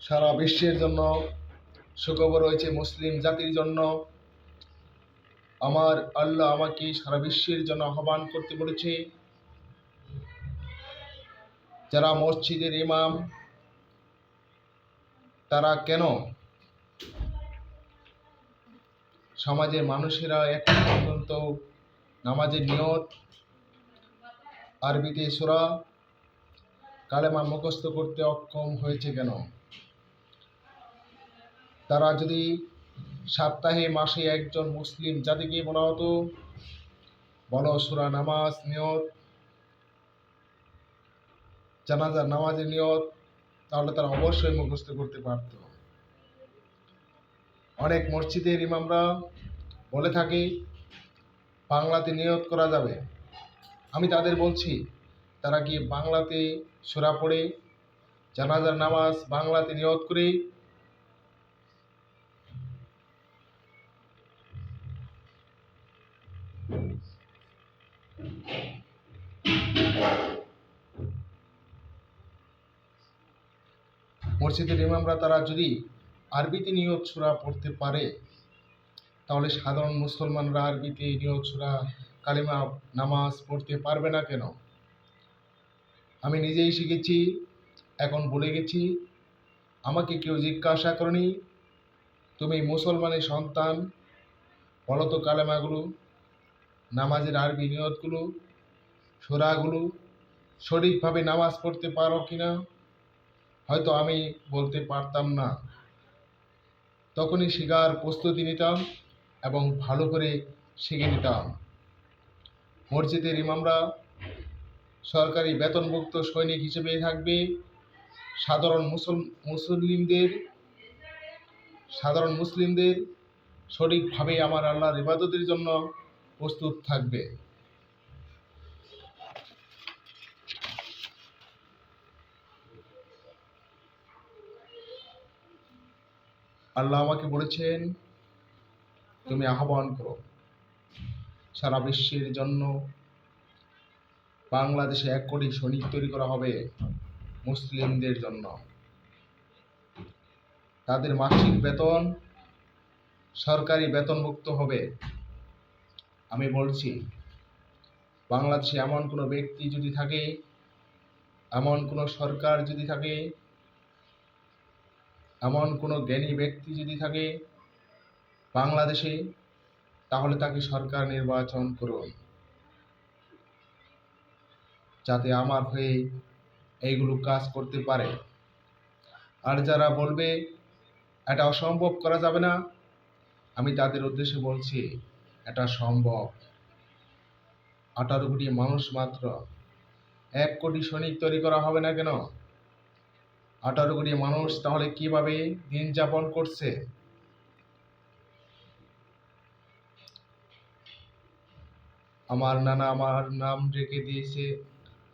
সারা বিশ্বের জন্য সুখবর রয়েছে মুসলিম জাতির জন্য। আমার আল্লাহ আমাকে সারা বিশ্বের জন্য আহ্বান করতে বলেছে। যারা মসজিদের ইমাম, তারা কেন সমাজে মানুষেরা এখন পর্যন্ত নামাজের নিয়ত, আরবিতে সুরা কালেমা মুখস্থ করতে অক্ষম হয়েছে কেন? তারা যদি সপ্তাহে, মাসে একজন মুসলিম জাতিকে বলা হতো বলো সুরা নামাজ নিয়ত জানাজার নামাজের নিয়ত, তাহলে তারা অবশ্যই মুখস্থ করতে পারত। অনেক মসজিদের ইমামরা বলে থাকে, বাংলাতে নিয়ত করা যাবে। আমি তাদের বলছি, তারা কি বাংলাতে সুরা পড়ে, জানাজার নামাজ বাংলাতে নিয়ত করে মসজিদের ইমামরা তারা যদি আরবিতে নিয়ত সুরা পড়তে পারে, তাহলে সাধারণ মুসলমানরা আরবিতে নিয়ত সুরা, কালিমা, নামাজ পড়তে পারবে না কেন? আমি নিজেই শিখেছি, এখন ভুলে গেছি। আমাকে কেউ জিজ্ঞাসা করেনি, তুমি মুসলমানের সন্তান? বলো তো কালেমাগুলো। নামাজের আরবি নিয়তগুলো সোরাগুলো সঠিকভাবে নামাজ পড়তে পারো কি না, হয়তো আমি বলতে পারতাম না। তখনই শেখার প্রস্তুতি নিতাম এবং ভালো করে শিখে নিতাম। মসজিদের ইমামরা সরকারি বেতনভুক্ত সৈনিক হিসেবে থাকবে। সাধারণ মুসল, মুসলিমদের, সাধারণ মুসলিমদের সঠিকভাবে আমার আল্লাহর ইবাদতের জন্য প্রস্তুত থাকবে। আল্লাহ আমাকে বলেছেন, তুমি আহ্বান করো। সারা বিশ্বের জন্য বাংলাদেশে এক কোটি সৈনিক তৈরি করা হবে মুসলিমদের জন্য। তাদের মাসিক বেতন সরকারি বেতনমুক্ত হবে। আমি বলছি, বাংলাদেশে এমন কোনো ব্যক্তি যদি থাকে, এমন কোনো সরকার যদি থাকে, এমন কোনো জ্ঞানী ব্যক্তি যদি থাকে বাংলাদেশে, তাহলে তাকে সরকার নির্বাচন করুন। যাতে আমার হয়ে এইগুলো কাজ করতে পারে। আর যারা বলবে, এটা অসম্ভব করা যাবে না, আমি তাদের উদ্দেশ্যে বলছি এটা সম্ভব। আঠারো কোটি মানুষ মাত্র। এক কোটি সৈনিক তৈরি করা হবে না কেন? আঠারো কোটি মানুষ তাহলে কীভাবে দিন যাপন করছে? আমার নানা আমার নাম রেখে দিয়েছে।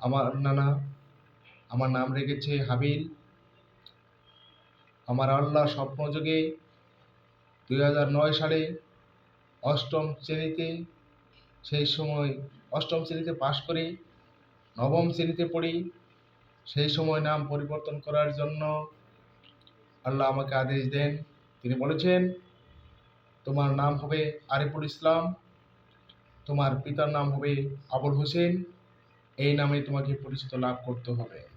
আমার নানা, আমার নাম রেখেছে হাবিল। আমার আল্লাহ স্বপ্নযোগে দুই হাজার নয় সালে অষ্টম শ্রেণীতে সেই সময়, অষ্টম শ্রেণীতে পাশ করি নবম শ্রেণীতে পড়ি। সেই সময় নাম পরিবর্তন করার জন্য আল্লাহ আমাকে আদেশ দেন। তিনি বলেছেন, তোমার নাম হবে আরিফুল ইসলাম, তোমার পিতার নাম হবে আবুল হোসেন, এই নামে তোমাকে পরিচিত লাভ করতে হবে।